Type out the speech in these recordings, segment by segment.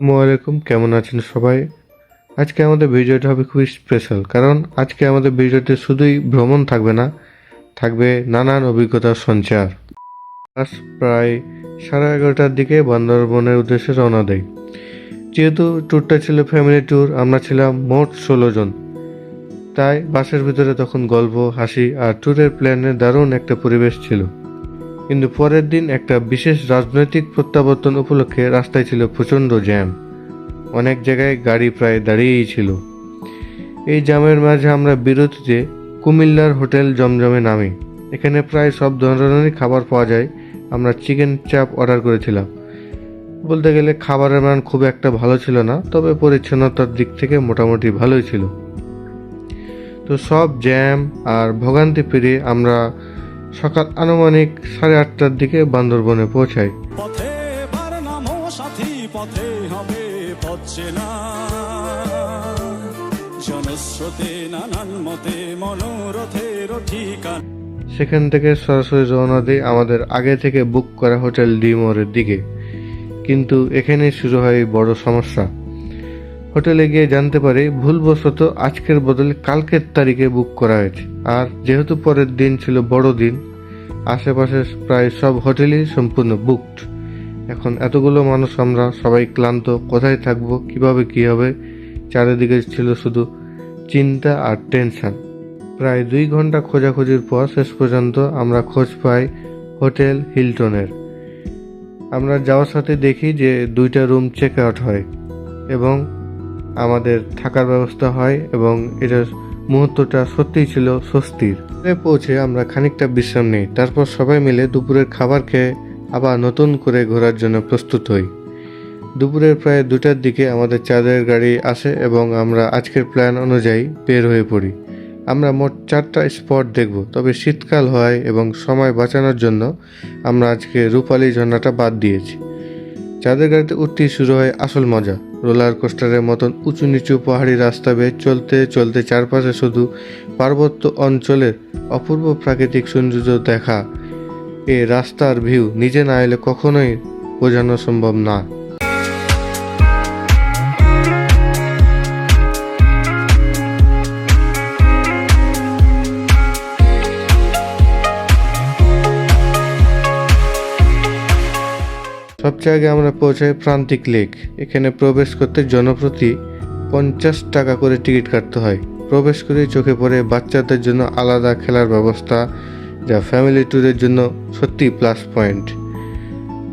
আসসালামাইকুম কেমন আছেন সবাই? আজকে আমাদের ভিডিওটা হবে খুবই স্পেশাল কারণ আজকে আমাদের ভিডিওতে শুধুই ভ্রমণ থাকবে না, থাকবে নানান অভিজ্ঞতার সঞ্চার। প্রায় সাড়ে এগারোটার দিকে বান্দরবনের উদ্দেশ্যে রওনা দেয় যেহেতু ট্যুরটা ছিল ফ্যামিলি ট্যুর আমরা ছিলাম মোট ষোলো জন। তাই বাসের ভিতরে তখন গল্প, হাসি আর ট্যুরের প্ল্যানে দারুণ একটা পরিবেশ ছিল। কিন্তু পরের দিন একটা বিশেষ রাজনৈতিক প্রত্যাবর্তন উপলক্ষে রাস্তায় ছিল প্রচণ্ড জ্যাম। অনেক জায়গায় গাড়ি প্রায় দাঁড়িয়েই ছিল। এই জ্যামের মাঝে আমরা বিরতিতে কুমিল্লার হোটেল জমজমে নামি। এখানে প্রায় সব ধরনেরই খাবার পাওয়া যায়। আমরা চিকেন চাপ অর্ডার করেছিলাম। বলতে গেলে খাবারের মান খুব একটা ভালো ছিল না, তবে পরিচ্ছন্নতার দিক থেকে মোটামুটি ভালোই ছিল। তো সব জ্যাম আর ভোগান্তি পেরিয়ে আমরা সকাল আনুমানিক সাড়ে আটটার দিকে বান্দরবনে পৌঁছাই পথে সাথী পথে হবে পথছে না জনস্রোতে নানান মতে মনোরথের ঠিকানা। সেখান থেকে সরাসরি রওনা দিই আমাদের আগে থেকে বুক করা হোটেল ডিমোরের দিকে। কিন্তু এখানেই শুরু হয় বড় সমস্যা। হোটেলে গিয়ে জানতে পারি ভুলবশত আজকের বদলে কালকের তারিখে বুক করা হয়েছে। আর যেহেতু পরের দিন ছিল বড় দিন আশেপাশে প্রায় সব হোটেলই সম্পূর্ণ বুকড এখন এতগুলো মানুষ আমরা, সবাই ক্লান্ত, কোথায় থাকব, কীভাবে কি হবে? চারিদিকে ছিল শুধু চিন্তা আর টেনশন প্রায় দুই ঘণ্টা খোঁজাখুঁজির পর শেষ পর্যন্ত আমরা খোঁজ পাই হোটেল হিলটনের। আমরা যাওয়ার সাথে দেখি যে দুইটা রুম চেক আউট হয় এবং আমাদের থাকার ব্যবস্থা হয় এবং এটার মুহূর্তটা সত্যিই ছিল স্বস্তির। পৌঁছে আমরা খানিকটা বিশ্রাম নিই, তারপর সবাই মিলে দুপুরের খাবার খেয়ে আবার নতুন করে ঘোরার জন্য প্রস্তুত হই। দুপুরের প্রায় দুটার দিকে আমাদের চাঁদের গাড়ি আসে এবং আমরা আজকের প্ল্যান অনুযায়ী বের হয়ে পড়ি। আমরা মোট চারটা স্পট দেখব, তবে শীতকাল হয় এবং সময় বাঁচানোর জন্য আমরা আজকে রূপালী ঝর্ণাটা বাদ দিয়েছি। চাঁদের গাড়িতে উঠতেই শুরু হয় আসল মজা। রোলার কোস্টারের মতন উঁচু নিচু পাহাড়ি রাস্তা বেয়ে চলতে চলতে চারপাশে শুধু পার্বত্য অঞ্চলের অপূর্ব প্রাকৃতিক সৌন্দর্য দেখা। এ রাস্তার ভিউ নিজে না এলে কখনোই বোঝানো সম্ভব না। সবচেয়ে আগে আমরা পৌঁছাই প্রান্তিক লেক। এখানে প্রবেশ করতে জনপ্রতি পঞ্চাশ টাকা করে টিকিট কাটতে হয়। প্রবেশ করে চোখে পড়ে বাচ্চাদের জন্য আলাদা খেলার ব্যবস্থা, যা ফ্যামিলি ট্যুরের জন্য সত্যি প্লাস পয়েন্ট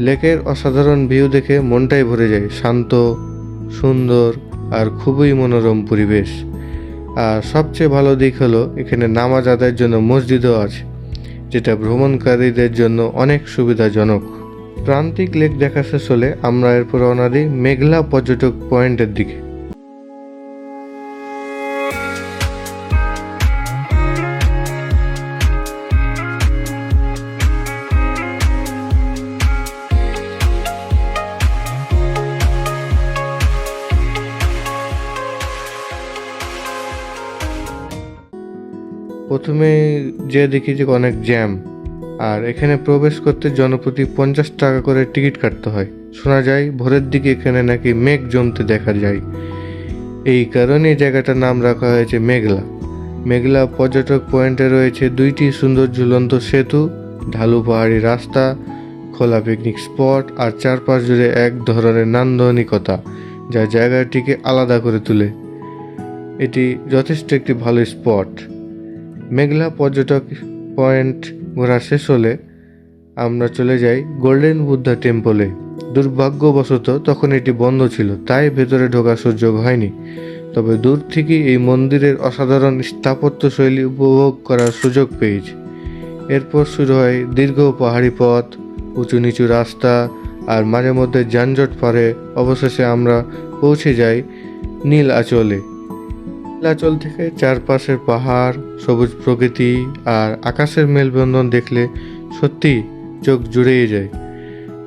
লেকের অসাধারণ ভিউ দেখে মনটাই ভরে যায়, শান্ত, সুন্দর আর খুবই মনোরম পরিবেশ। আর সবচেয়ে ভালো দিক হলো, এখানে নামাজ আদায়ের জন্য মসজিদও আছে, যেটা ভ্রমণকারীদের জন্য অনেক সুবিধাজনক। প্রান্তিক লেক দেখা শেষ হলে আমরা এরপর রওনা দিই মেঘলা পর্যটক পয়েন্টের দিকে। প্রথমে যে দেখি যে অনেক জ্যাম। আর এখানে প্রবেশ করতে জনপ্রতি পঞ্চাশ টাকা করে টিকিট কাটতে হয়। শোনা যায়, ভোরের দিকে এখানে নাকি মেঘ জমতে দেখা যায়। এই কারণে জায়গাটার নাম রাখা হয়েছে মেঘলা। মেঘলা পর্যটক পয়েন্টে রয়েছে দুইটি সুন্দর ঝুলন্ত সেতু, ঢালু পাহাড়ি রাস্তা, খোলা পিকনিক স্পট আর চারপাশ জুড়ে এক ধরনের নান্দনিকতা, যা জায়গাটিকে আলাদা করে তোলে। এটি যথেষ্ট একটি ভালো স্পট মেঘলা পর্যটক পয়েন্ট ঘোরা শেষ হলে আমরা চলে যাই গোল্ডেন বুদ্ধা টেম্পলে। দুর্ভাগ্যবশত তখন এটি বন্ধ ছিল, তাই ভেতরে ঢোকার সুযোগ হয়নি। তবে দূর থেকে এই মন্দিরের অসাধারণ স্থাপত্য শৈলী উপভোগ করার সুযোগ পেয়েছি। এরপর শুরু হয় দীর্ঘ পাহাড়ি পথ উঁচু নিচু রাস্তা, আর মাঝে মধ্যে যানজট পারে অবশেষে আমরা পৌঁছে যাই নীল আঁচলে। নীলাচল থেকে চারপাশের পাহাড়, সবুজ প্রকৃতি আর আকাশের মেলবন্ধন দেখলে সত্যি চোখ জুড়েই যায়।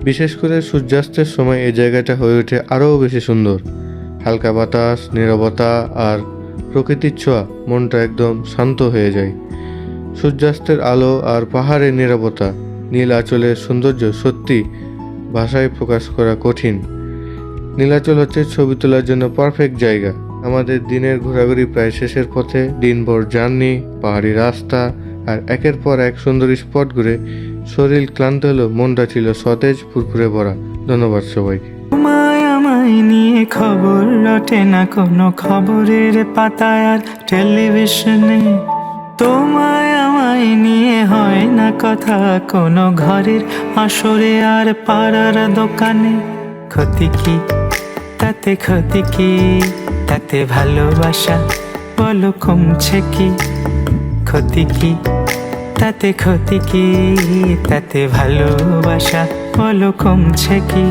বিশেষ করে সূর্যাস্তের সময় এই জায়গাটা হয়ে ওঠে আরও বেশি সুন্দর। হালকা বাতাস, নীরবতা আর প্রকৃতির ছোঁয়া, মনটা একদম শান্ত হয়ে যায়। সূর্যাস্তের আলো আর পাহাড়ের নীরবতা নীল আঁচলের সৌন্দর্য সত্যি ভাষায় প্রকাশ করা কঠিন। নীলাচল হচ্ছে ছবি তোলার জন্য পারফেক্ট জায়গা। আমাদের দিনের ঘোরাঘুরি প্রায় শেষের পথে। দিনভর জার্নি, পাহাড়ি রাস্তা আর একের পর এক সুন্দর স্পট ঘুরে শরীর ক্লান্ত হলেও মনটা ছিল সতেজ, ফুরফুরে ভরা। ধন্যবাদ সবাইকে। নিয়ে খবর রটে না কোনো খবরের পাতায় আর টেলিভিশনে। তোমায় আমায় নিয়ে হয় না কথা কোনো ঘরের আসরে আর পাড়ার দোকানে। ক্ষতি কি? তাতে ক্ষতি কি? তাতে ভালোবাসা? বলো, কমছে কি? ক্ষতি কি? তাতে ক্ষতি কি? তাতে ভালোবাসা? বলো, কমছে কি?